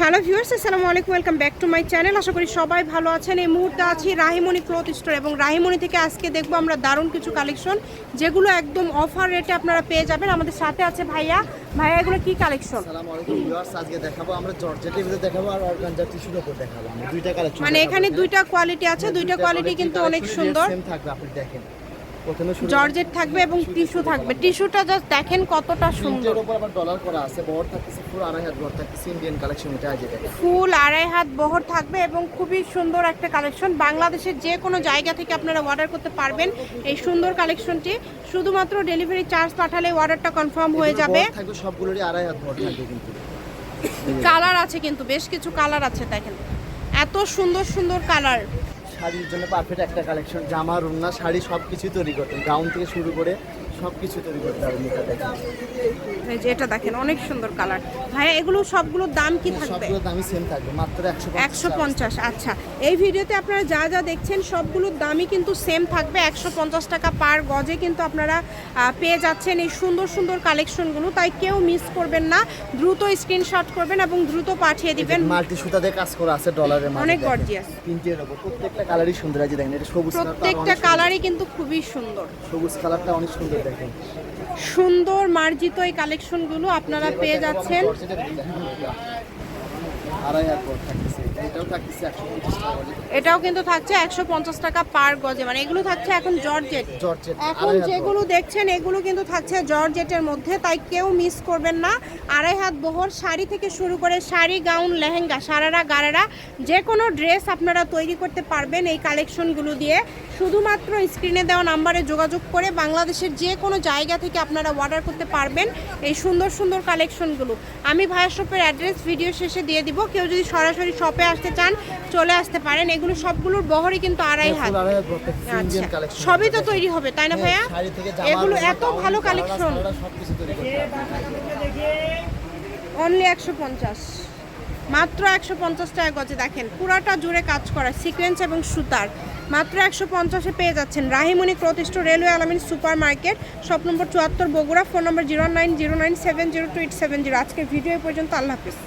Hello viewers আসসালামু আলাইকুম welcome back to my channel. আশা করি সবাই ভালো আছেন। এই মুহূর্তে আছি রাহিমণি ক্লথ স্টোর এবং রাহিমণি থেকে আজকে দেখব আমরা দারুণ কিছু কালেকশন যেগুলো একদম অফার রেটে আপনারা পেয়ে যাবেন। আমাদের সাথে আছে ভাইয়া। ভাইয়া এগুলো কি কালেকশন? আজকে দেখাবো আমরা জর্জেটের ভিতরে দেখাবো আর অর্গানজা টিস্যুর উপর দেখাবো। দুইটা কালেকশন মানে এখানে দুইটা কোয়ালিটি আছে দুইটা কোয়ালিটি কিন্তু অনেক সুন্দর। থাকবে আপনি দেখেন। জর্জেট থাকবে এবং টিস্যু থাকবে। টিস্যুটা জাস্ট দেখেন কতটা সুন্দর। উপর আবার ডলার করা আছে বড় থাকতেছে পুরো আড়াই হাত বড় থাকতেছে ইন্ডিয়ান কালেকশন এটা ফুল আড়াই হাত বহর থাকবে এবং খুবই সুন্দর একটা কালেকশন বাংলাদেশের যে কোনো জায়গা থেকে আপনারা অর্ডার করতে পারবেন এই সুন্দর কালেকশনটি শুধুমাত্র ডেলিভারি চার্জ পাঠালে অর্ডারটা কনফার্ম হয়ে যাবে। থাকবে সবগুলোরই আড়াই হাত বড় থাকবে কিন্তু। কালার আছে কিন্তু বেশ কিছু কালার আছে দেখেন। এত সুন্দর সুন্দর কালার শাড়ির জন্য পারফেক্ট একটা কালেকশন জামা, রুন্না, শাড়ি সব কিছুই তৈরি করতেন গাউন থেকে শুরু করে সব কিছু তৈরি করতে হবে। এই যে এটা দেখেন অনেক সুন্দর কালার ভাইয়া এগুলো সবগুলোর দাম কি থাকবে? সবগুলো দামই সেম থাকবে মাত্র একশো পঞ্চাশ। আচ্ছা। এই ভিডিওতে আপনারা যা যা দেখছেন সবগুলোর দামই কিন্তু সেম থাকবে একশো পঞ্চাশ টাকা পার গজে কিন্তু আপনারা পেয়ে যাচ্ছেন এই সুন্দর সুন্দর কালেকশনগুলো তাই কেউ মিস করবেন না দ্রুত স্ক্রিনশট করবেন এবং দ্রুত পাঠিয়ে দিবেন মাল্টি সুতা দিয়ে কাজ করা আছে ডলারের অনেক। উপর প্রত্যেকটা কালারই সুন্দর আছে দেখেন এটা সবুজ প্রত্যেকটা কালারই কিন্তু খুবই সুন্দর। সবুজ কালারটা অনেক সুন্দর দেখেন। সুন্দর মার্জিত এই কালেকশনগুলো আপনারা পেয়ে যাচ্ছেন। আড়াই হাত বড় থাকতেছে। এটাও থাকতেছে একশো পঁচিশ টাকা এটাও কিন্তু থাকছে একশো পঞ্চাশ টাকা পার গজে। মানে এগুলো থাকছে এখন জর্জেট। জর্জেট এখন যেগুলো দেখছেন এগুলো কিন্তু থাকছে জর্জেটের মধ্যে। তাই কেউ মিস করবেন না। আড়াই হাত বহর শাড়ি থেকে শুরু করে শাড়ি গাউন লেহেঙ্গা সারারা গারারা যে কোনো ড্রেস আপনারা তৈরি করতে পারবেন এই কালেকশনগুলো দিয়ে। শুধুমাত্র স্ক্রিনে দেওয়া নাম্বারে যোগাযোগ করে বাংলাদেশের যে কোনো জায়গা থেকে আপনারা অর্ডার করতে পারবেন এই সুন্দর সুন্দর কালেকশনগুলো। আমি ভাইয়া শপের অ্যাড্রেস ভিডিও শেষে দিয়ে দিব। কেউ যদি সরাসরি শপে আসতে চান চলে আসতে পারেন। এগুলো সবগুলোর বহরই কিন্তু আড়াই হাত। আড়াই হাত আচ্ছা সবই তো তৈরি হবে তাই না ভাইয়া? থেকে জামা এগুলো এত ভালো কালেকশন। অনলি একশো পঞ্চাশ। মাত্র একশো পঞ্চাশ টাকা গজে। দেখেন পুরাটা জুড়ে কাজ করা সিকোয়েন্স এবং সুতার। মাত্র একশো পঞ্চাশে পেয়ে যাচ্ছেন Rahimoni প্রতিষ্ঠ railway Alamin super market shop number চুয়াত্তর Bogura phone number zero nine zero nine seven zero two eight seven zero. আজকের ভিডিও পর্যন্ত আল্লাহ হাফিজ।